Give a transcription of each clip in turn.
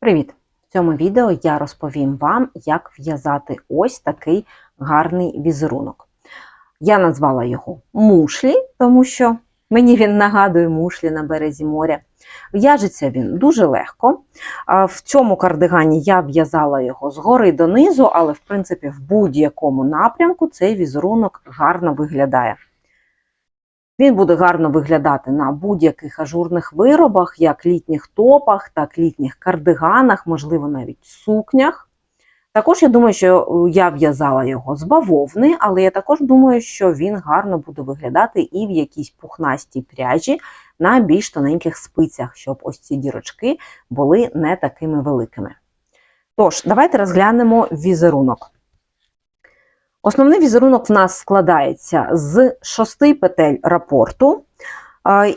Привіт! В цьому відео я розповім вам, як в'язати ось такий гарний візерунок. Я назвала його мушлі, тому що мені він нагадує мушлі на березі моря. В'яжеться він дуже легко. В цьому кардигані я в'язала його згори донизу, але в принципі в будь-якому напрямку цей візерунок гарно виглядає. Він буде гарно виглядати на будь-яких ажурних виробах, як літніх топах, так літніх кардиганах, можливо, навіть сукнях. Також я думаю, що я в'язала його з бавовни, але я також думаю, що він гарно буде виглядати і в якійсь пухнастій пряжі на більш тоненьких спицях, щоб ось ці дірочки були не такими великими. Тож, давайте розглянемо візерунок. Основний візерунок в нас складається з шести петель рапорту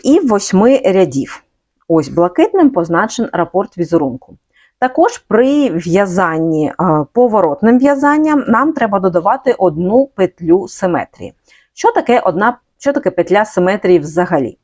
і восьми рядів. Ось блакитним позначен рапорт візерунку. Також при в'язанні поворотним в'язанням нам треба додавати одну петлю симетрії. Що таке одна, що таке петля симетрії взагалі?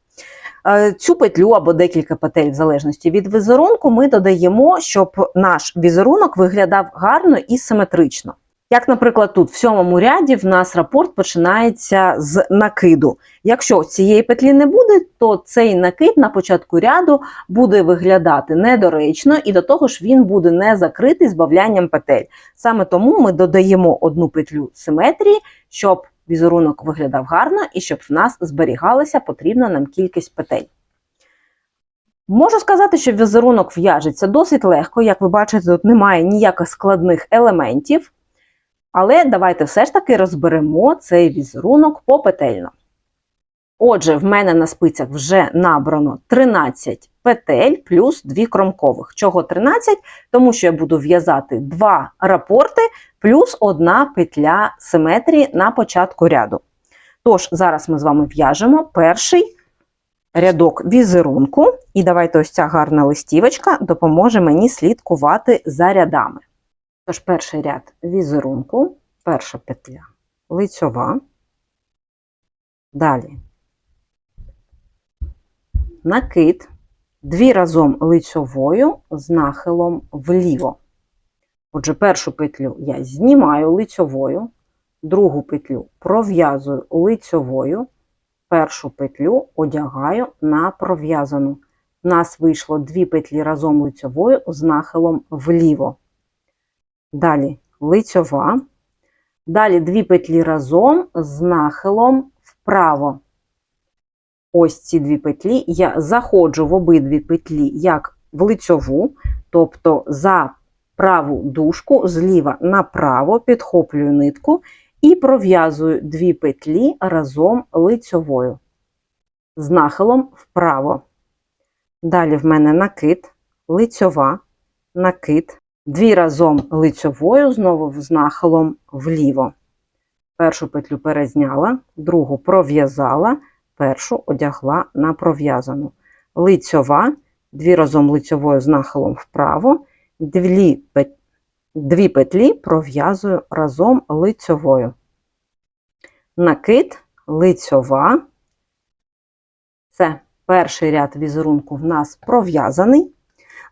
Цю петлю або декілька петель, в залежності від візерунку, ми додаємо, щоб наш візерунок виглядав гарно і симетрично. Як, наприклад, тут в сьомому ряді в нас рапорт починається з накиду. Якщо цієї петлі не буде, то цей накид на початку ряду буде виглядати недоречно, і до того ж він буде не закритий збавлянням петель. Саме тому ми додаємо одну петлю симетрії, щоб візерунок виглядав гарно і щоб в нас зберігалася потрібна нам кількість петель. Можу сказати, що візерунок в'яжеться досить легко, як ви бачите, тут немає ніяких складних елементів. Але давайте все ж таки розберемо цей візерунок попетельно. Отже, в мене на спицях вже набрано 13 петель плюс 2 кромкових. Чого 13? Тому що я буду в'язати 2 рапорти плюс 1 петля симетрії на початку ряду. Тож, зараз ми з вами в'яжемо перший рядок візерунку. І давайте ось ця гарна листівочка допоможе мені слідкувати за рядами. Тож перший ряд візерунку, перша петля лицьова, далі накид, дві разом лицьовою з нахилом вліво. Отже, першу петлю я знімаю лицьовою, другу петлю пров'язую лицьовою, першу петлю одягаю на пров'язану. У нас вийшло дві петлі разом лицьовою з нахилом вліво. Далі лицьова, далі дві петлі разом з нахилом вправо. Ось ці дві петлі я заходжу в обидві петлі як в лицьову, тобто за праву дужку зліва направо підхоплюю нитку і пров'язую дві петлі разом лицьовою, з нахилом вправо. Далі в мене накид, лицьова, накид, Дві разом лицьовою, знову з нахилом вліво. Першу петлю перезняла, другу пров'язала, першу одягла на пров'язану. Лицьова, дві разом лицьовою з нахилом вправо, дві, дві петлі пров'язую разом лицьовою. Накид, лицьова. Це перший ряд візерунку в нас пров'язаний.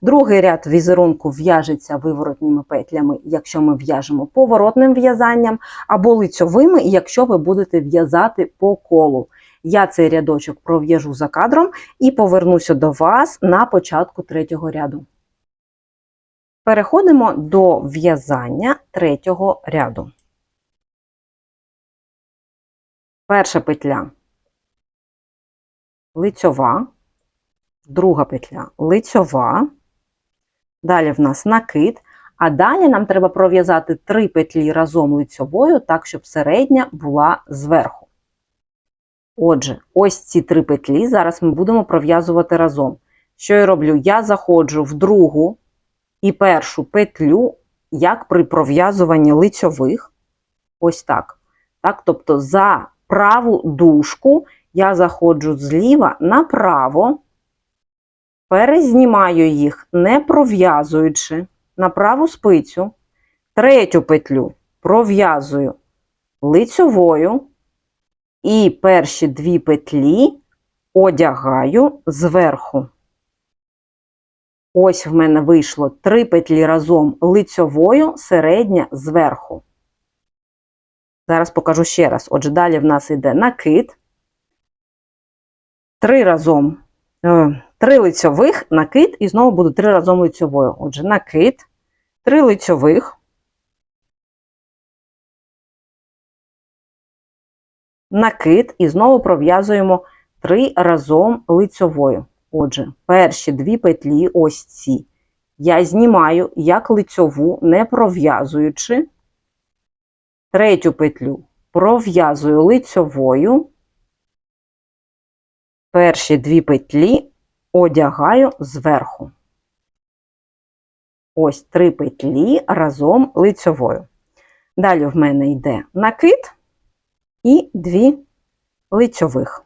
Другий ряд візерунку в'яжеться виворотніми петлями, якщо ми в'яжемо поворотним в'язанням, або лицьовими, якщо ви будете в'язати по колу. Я цей рядочок пров'яжу за кадром і повернуся до вас на початку третього ряду. Переходимо до в'язання третього ряду. Перша петля лицьова, друга петля лицьова. Далі в нас накид, а далі нам треба пров'язати три петлі разом лицьовою, так, щоб середня була зверху. Отже, ось ці три петлі зараз ми будемо пров'язувати разом. Що я роблю? Я заходжу в другу і першу петлю, як при пров'язуванні лицьових. Ось так. так. Тобто за праву дужку я заходжу зліва направо перезнімаю їх, не пров'язуючи на праву спицю, третю петлю пров'язую лицьовою і перші дві петлі одягаю зверху. Ось в мене вийшло три петлі разом лицьовою, середня зверху. Зараз покажу ще раз. Отже, далі в нас йде накид. Три разом, е, три лицьових, накид, і знову буду три разом лицьовою. Отже, накид, три лицьових. Накид і знову пров'язуємо три разом лицьовою. Отже, перші дві петлі, ось ці, я знімаю як лицьову, не пров'язуючи. Третю петлю пров'язую лицьовою. Перші дві петлі одягаю зверху. Ось три петлі разом лицьовою. Далі в мене йде накид і дві лицьових.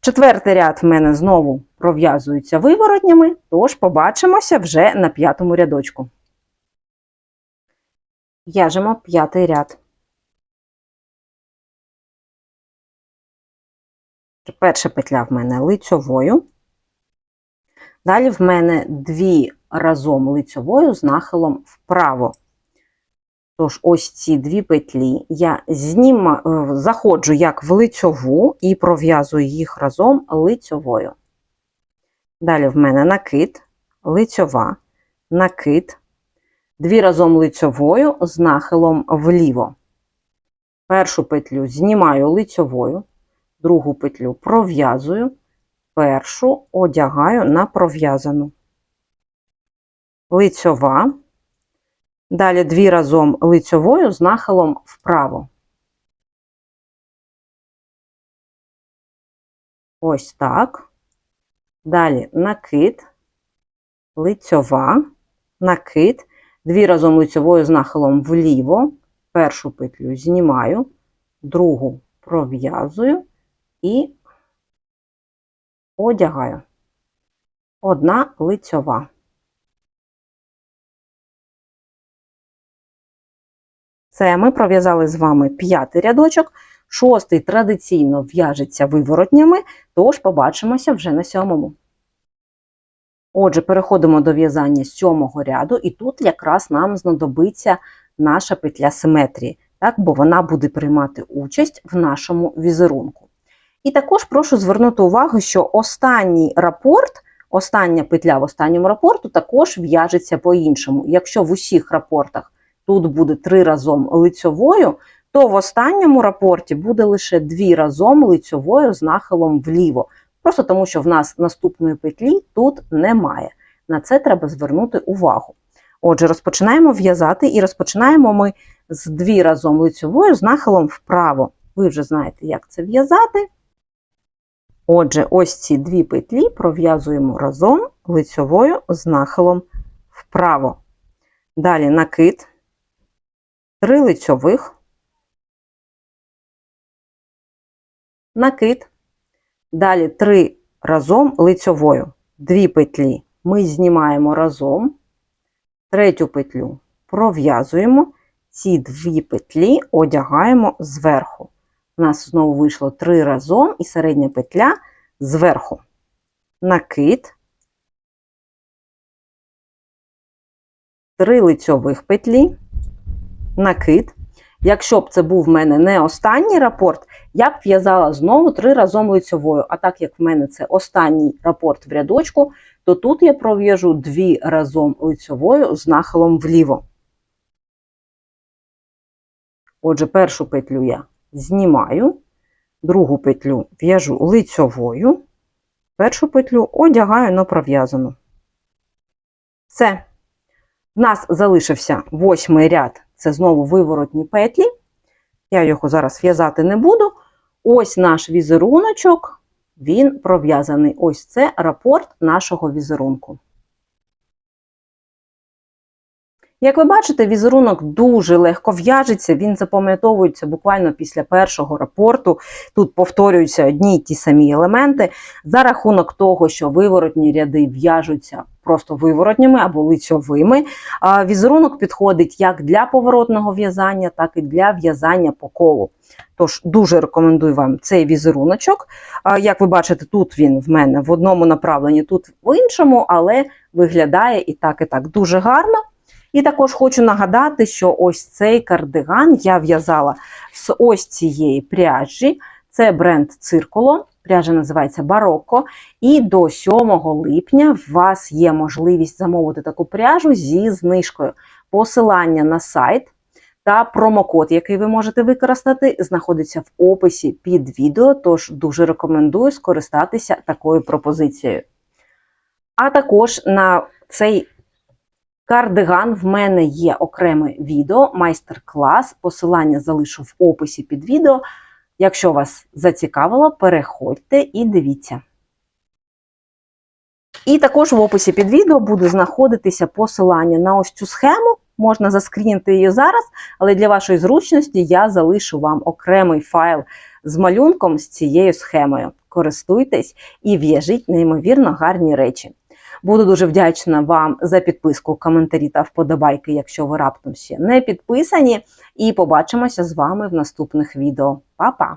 Четвертий ряд в мене знову пров'язується виворотнями, тож побачимося вже на п'ятому рядочку. В'яжемо п'ятий ряд. Перша петля в мене лицьовою. Далі в мене дві разом лицьовою з нахилом вправо. Тож, ось ці дві петлі я зніма, е, заходжу як в лицьову і пров'язую їх разом лицьовою. Далі в мене накид, лицьова, накид, дві разом лицьовою з нахилом вліво. Першу петлю знімаю лицьовою, другу петлю пров'язую, першу одягаю на пров'язану. Лицьова. Далі дві разом лицьовою з нахилом вправо. Ось так. Далі накид, лицьова, накид, дві разом лицьовою з нахилом вліво. Першу петлю знімаю, другу пров'язую і одягаю. Одна лицьова. Це ми пров'язали з вами п'ятий рядочок, шостий традиційно в'яжеться виворотнями, тож побачимося вже на сьомому. Отже, переходимо до в'язання сьомого ряду, і тут якраз нам знадобиться наша петля симетрії, так, бо вона буде приймати участь в нашому візерунку. І також прошу звернути увагу, що останній рапорт, остання петля в останньому рапорту також в'яжеться по-іншому. Якщо в усіх рапортах тут буде три разом лицьовою, то в останньому рапорті буде лише дві разом лицьовою з нахилом вліво. Просто тому, що в нас наступної петлі тут немає. На це треба звернути увагу. Отже, розпочинаємо в'язати і розпочинаємо ми з дві разом лицьовою з нахилом вправо. Ви вже знаєте, як це в'язати. Отже, ось ці дві петлі пров'язуємо разом лицьовою з нахилом вправо. Далі накид, три лицьових, накид, далі три разом лицьовою. Дві петлі ми знімаємо разом, третю петлю пров'язуємо, ці дві петлі одягаємо зверху. У нас знову вийшло три разом і середня петля зверху. Накид, три лицьових петлі, накид. Якщо б це був в мене не останній рапорт, я б в'язала знову три разом лицьовою. А так як в мене це останній рапорт в рядочку, то тут я пров'яжу дві разом лицьовою з нахилом вліво. Отже, першу петлю я знімаю, другу петлю в'яжу лицьовою, першу петлю одягаю на пров'язану. Все. В нас залишився восьмий ряд, це знову виворотні петлі. Я його зараз в'язати не буду. Ось наш візеруночок, він пров'язаний. Ось це рапорт нашого візерунку. Як ви бачите, візерунок дуже легко в'яжеться, він запам'ятовується буквально після першого рапорту. Тут повторюються одні й ті самі елементи. За рахунок того, що виворотні ряди в'яжуться просто виворотніми або лицьовими. Візерунок підходить як для поворотного в'язання, так і для в'язання по колу. Тож дуже рекомендую вам цей візеруночок. Як ви бачите, тут він в мене в одному направленні, тут в іншому, але виглядає і так, і так дуже гарно. І також хочу нагадати, що ось цей кардиган я в'язала з ось цієї пряжі. Це бренд Циркуло. Пряжа називається Барокко. І до 7 липня в вас є можливість замовити таку пряжу зі знижкою. Посилання на сайт та промокод, який ви можете використати, знаходиться в описі під відео. Тож дуже рекомендую скористатися такою пропозицією. А також на цей кардиган в мене є окреме відео, майстер-клас. Посилання залишу в описі під відео. Якщо вас зацікавило, переходьте і дивіться. І також в описі під відео буде знаходитися посилання на ось цю схему. Можна заскрінити її зараз, але для вашої зручності я залишу вам окремий файл з малюнком з цією схемою. Користуйтесь і в'яжіть неймовірно гарні речі. Буду дуже вдячна вам за підписку, коментарі та вподобайки, якщо ви раптом ще не підписані. І побачимося з вами в наступних відео. Па-па!